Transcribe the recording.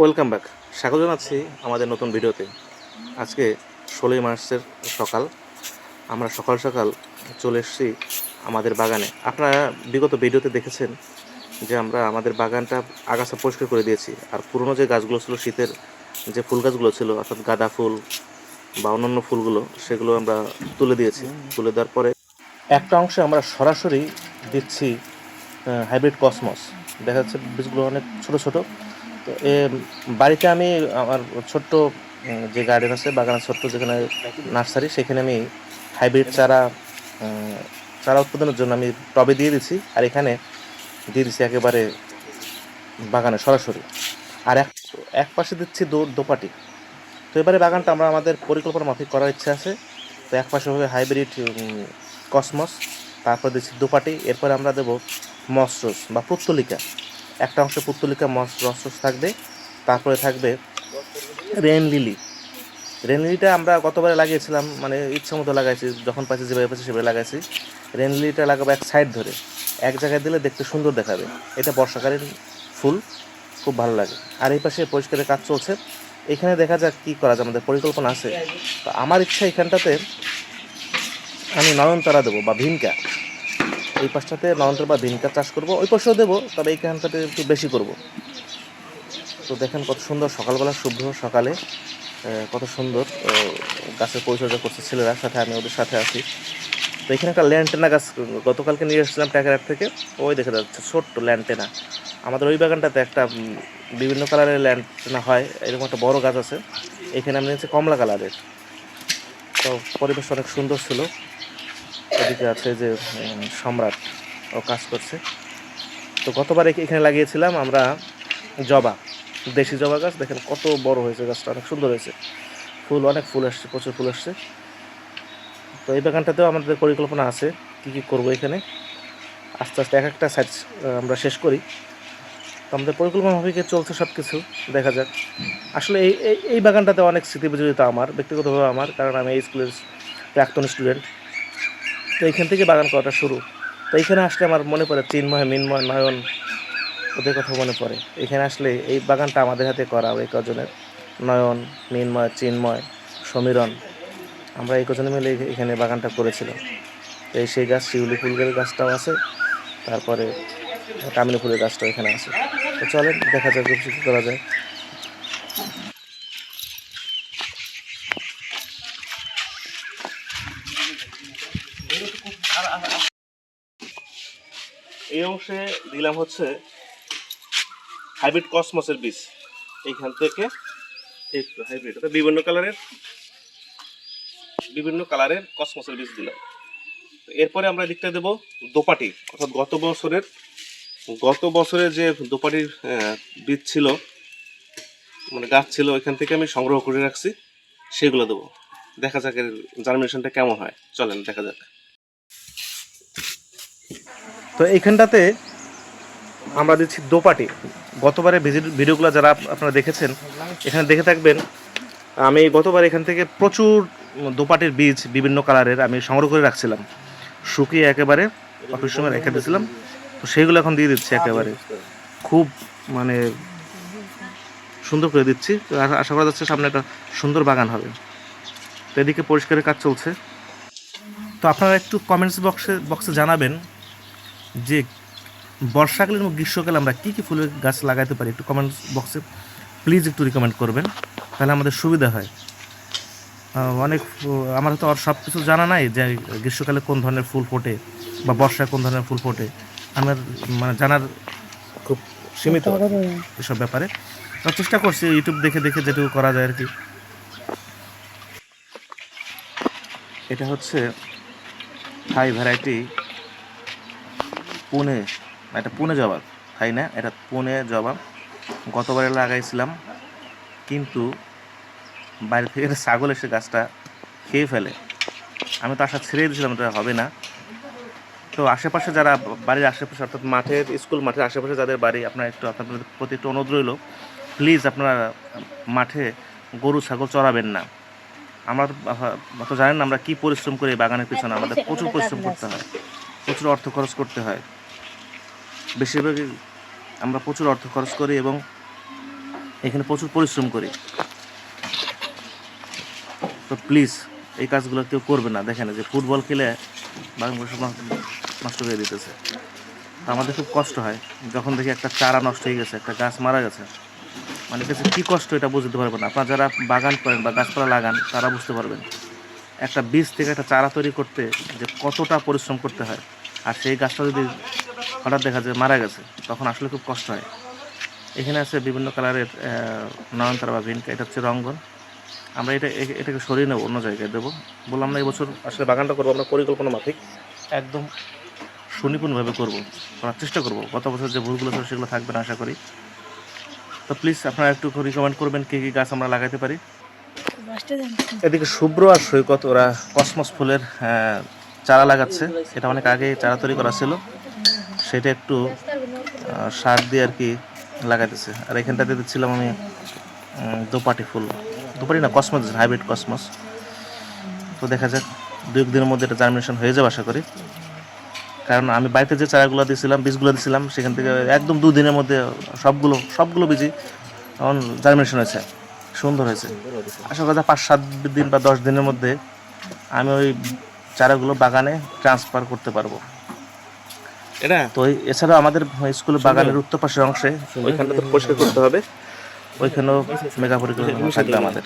Welcome back স্বাগত জানাচ্ছি আমাদের নতুন ভিডিওতে। আজকে ষোলোই মার্চের সকাল। আমরা সকাল সকাল চলে এসেছি আমাদের বাগানে। আপনারা বিগত ভিডিওতে দেখেছেন যে আমরা আমাদের বাগানটা আগাছা পরিষ্কার করে দিয়েছি। আর পুরনো যে গাছগুলো ছিল, শীতের যে ফুল গাছগুলো ছিল, অর্থাৎ গাঁদা ফুল বা অন্যান্য ফুলগুলো, সেগুলো আমরা তুলে দিয়েছি। তুলে দেওয়ার পরে একটা অংশে আমরা সরাসরি দিচ্ছি হাইব্রিড কসমস দেখা যাচ্ছে বীজগুলো অনেক ছোট ছোট। তো, এ, বাড়িতে আমি আমার ছোট্ট যে গার্ডেন আছে, বাগানের ছোট্ট যেখানে নার্সারি সেখানে আমি হাইব্রিড চারা চারা উৎপাদনের জন্য আমি টবে দিয়ে দিচ্ছি আর এখানে দিয়ে দিচ্ছি একেবারে বাগানে, সরাসরি। আর এক এক পাশে দিচ্ছি দো, দোপাটি। তো এবারে বাগানটা আমরা আমাদের পরিকল্পনা মাফিক করার ইচ্ছা আছে। তো এক পাশে হবে হাইব্রিড কসমস তারপর দিচ্ছি দোপাটি। এরপরে আমরা দেবো মসরস বা পুত্তলিকা। একটা অংশে পুত্তলিকা মস রসরস থাকবে, তারপরে থাকবে রেন লিলি। রেন লিলিটা আমরা গতবারে লাগিয়েছিলাম মানে ইচ্ছা মতো লাগাইছি, যখন পাচ্ছি যেভাবে পাচ্ছি সেভাবে লাগাইছি। রেন লিলিটা লাগাবো এক সাইড ধরে, এক জায়গায় দিলে দেখতে সুন্দর দেখাবে। এটা বর্ষাকালীন ফুল, খুব ভালো লাগে। আর এই পাশে পরিষ্কারের কাজ চলছে। এখানে দেখা যাক কী করা যায়, আমাদের পরিকল্পনা আছে। তো আমার ইচ্ছা এখানটাতে আমি নয়নতারা দেবো বা ভিনকা এই পাশটাতে নয়নতারা বা ভিনকা চাষ করব, ওই পাশেও দেবো, তবে এইখানটাতে একটু বেশি করব। তো দেখেন কত সুন্দর সকালবেলা শুভ্র সকালে কত সুন্দর গাছের পরিচর্যা করছে ছেলেরা, সাথে আমি ওদের সাথে আছি। তো এখানে একটা ল্যান্টেনা গাছ গতকালকে নিয়ে এসেছিলাম ট্যাকার থেকে, ওই দেখা যাচ্ছে, ছোট্ট ল্যান্টেনা। আমাদের ওই বাগানটাতে একটা বিভিন্ন কালারের ল্যান্টেনা হয়, এরকম একটা বড় গাছ আছে, এখানে আমি নিয়েছি কমলা কালারের। তো পরিবেশ অনেক সুন্দর ছিল। এদিকে আছে যে সম্রাট ও কাজ করছে। তো গতবার এখানে লাগিয়েছিলাম আমরা জবা, দেশি জবা গাছ। দেখেন কত বড় হয়েছে গাছটা, অনেক সুন্দর হয়েছে। ফুল, অনেক ফুল আসছে, প্রচুর ফুল আসছে। তো এই বাগানটাতেও আমাদের পরিকল্পনা আছে, কী কী করব এখানে। আস্তে আস্তে এক একটা সাইজ আমরা শেষ করি। তো আমাদের পরিকল্পনা ভাবে চলছে সব কিছু দেখা যাক। আসলে এই, এই- বাগানটাতে অনেক স্মৃতি বিজড়িত আমার, ব্যক্তিগতভাবে আমার, কারণ আমি এই স্কুলের প্রাক্তন স্টুডেন্ট। তো এইখান থেকে বাগান করাটা শুরু। তো এইখানে আসলে আমার মনে পড়ে চিন্ময় মিন্ময় নয়ন, ওদের কথা মনে পড়ে। এখানে আসলে এই বাগানটা আমাদের হাতে করা ওই কজনের? নয়ন মিন্ময় চিন্ময় সমীরণ। আমরা এই কজনে মিলে এখানে বাগানটা করেছিলাম। তো এই সেই গাছ শিউলি ফুলের গাছটাও আছে। তারপরে কামিনী ফুলের গাছটাও এখানে আছে। তো চলেন, দেখা যাক কী করা যায়। এই অংশে দিলাম হচ্ছে হাইব্রিড কসমসের বীজ। এইখান থেকে হাইব্রিড, অর্থাৎ বিভিন্ন কালারের বিভিন্ন কালারের কসমসের বীজ দিলাম। এরপরে আমরা দিকটা দেব দোপাটি, অর্থাৎ গত বছরের গত বছরের যে দোপাটির বীজ ছিল মানে গাছ ছিল, ওইখান থেকে আমি সংগ্রহ করে রাখছি, সেগুলো দেবো। দেখা যাক এর জার্মিনেশনটা কেমন হয়। চলেন, দেখা যাক। তো এইখানটাতে আমরা দিচ্ছি দোপাটি। গতবারে ভিজিট ভিডিওগুলো যারা আপনারা দেখেছেন, এখানে দেখে থাকবেন, আমি গতবার এখান থেকে প্রচুর দোপাটির বীজ বিভিন্ন কালারের আমি সংগ্রহ করে রাখছিলাম। শুকিয়ে একেবারে অফিস সময় রেখে দিয়েছিলাম। তো সেইগুলো এখন দিয়ে দিচ্ছি একেবারে। খুব মানে সুন্দর করে দিচ্ছি। আশা করা যাচ্ছে সামনে একটা সুন্দর বাগান হবে। তো এদিকে পরিষ্কারের কাজ চলছে। তো আপনারা একটু কমেন্টস বক্সে বক্সে জানাবেন যে বর্ষাকালে এবং গ্রীষ্মকালে আমরা কী কী ফুলের গাছ লাগাতে পারি একটু কমেন্ট বক্সে প্লিজ একটু রিকমেন্ড করবেন তাহলে আমাদের সুবিধা হয়। অনেক আমার তো আর সব কিছু জানা নাই যে গ্রীষ্মকালে কোন ধরনের ফুল ফোটে বা বর্ষায় কোন ধরনের ফুল ফোটে। আমার মানে জানার খুব সীমিত এসব ব্যাপারে। চেষ্টা করছি ইউটিউব দেখে দেখে যেটুকু করা যায় আর কি। এটা হচ্ছে থাই ভ্যারাইটি পুনে, এটা পুনে জবা তাই না? এটা পুনে জবা গতবারে লাগাইছিলাম, কিন্তু বাইরে থেকে ছাগল এসে গাছটা খেয়ে ফেলে। আমি তো আশা ছেড়ে দিয়েছিলাম, এটা হবে না। তো আশেপাশে যারা বাড়ির আশেপাশে, অর্থাৎ মাঠের, স্কুল মাঠের আশেপাশে যাদের বাড়ি, আপনার একটু, আপনাদের প্রতি একটু অনুরোধ রইল। প্লিজ আপনারা মাঠে গরু, ছাগল চড়াবেন না। আমরা তো- জানেন আমরা কী পরিশ্রম করি বাগানের পিছনে। আমাদের প্রচুর পরিশ্রম করতে হয়। প্রচুর অর্থ খরচ করতে হয়। বেশিরভাগই আমরা প্রচুর অর্থ খরচ করি এবং এখানে প্রচুর পরিশ্রম করি। তো প্লিজ এই কাজগুলো কেউ করবে না। দেখেন যে ফুটবল খেলে বাংলাদেশ নষ্ট করে দিতেছে। তো আমাদের খুব কষ্ট হয়। যখন দেখি একটা চারা নষ্ট হয়ে গেছে, একটা গাছ মারা গেছে মানে কাছে কী কষ্ট এটা বুঝতে পারবেন না। আপনারা যারা বাগান করেন বা গাছপালা লাগান, তারা বুঝতে পারবেন। একটা বীজ থেকে একটা চারা তৈরি করতে যে কতটা পরিশ্রম করতে হয়, আর সেই গাছটা যদি হঠাৎ দেখা যায় মারা গেছে তখন আসলে খুব কষ্ট হয়। এখানে আছে বিভিন্ন কালারের নয়নতারা বা ভিনকা এটা হচ্ছে রঙ্গন আমরা এটা এটাকে সরিয়ে নেব অন্য জায়গায় দেবো। বললাম না এবছর আসলে বাগানটা করব আমরা পরিকল্পনা মাফিক। একদম সুনিপুণভাবে করব করার চেষ্টা করব। গত বছর যে ভুলগুলো ছিল সেগুলো থাকবে না আশা করি। তো প্লিজ আপনারা একটু রিকমেন্ড করবেন কী কী গাছ আমরা লাগাতে পারি। এদিকে শুভ্র আর সৈকত ওরা কসমস ফুলের চারা লাগাচ্ছে। এটা অনেক আগে চারা তৈরি করা ছিল। সেটা একটু সার দিয়ে আর কি লাগাইতেছে। আর এখানটাতে দিচ্ছিলাম আমি দোপাটি ফুল। দোপাটি না, কসমস হাইব্রিড কসমস। তো দেখা যাক দু এক দিনের মধ্যে এটা জার্মিনেশন হয়ে যাবে আশা করি। কারণ আমি বাড়িতে যে চারাগুলো দিয়েছিলাম বীজগুলো দিয়েছিলাম সেখান থেকে একদম দু দিনের মধ্যে সবগুলো সবগুলো বীজই তখন জার্মিনেশন হয়েছে। সুন্দর হয়েছে। আশা করা পাঁচ সাত দিন বা দশ দিনের মধ্যে আমি ওই চারাগুলো বাগানে ট্রান্সফার করতে পারব। এটা? তো এছাড়া এছাড়াও আমাদের স্কুলের বাগানের উত্তর পাশের অংশে ওইখানটা তো পরিষ্কার করতে হবে। ওইখানেও মেগা পরিকল্পনা থাকবে আমাদের।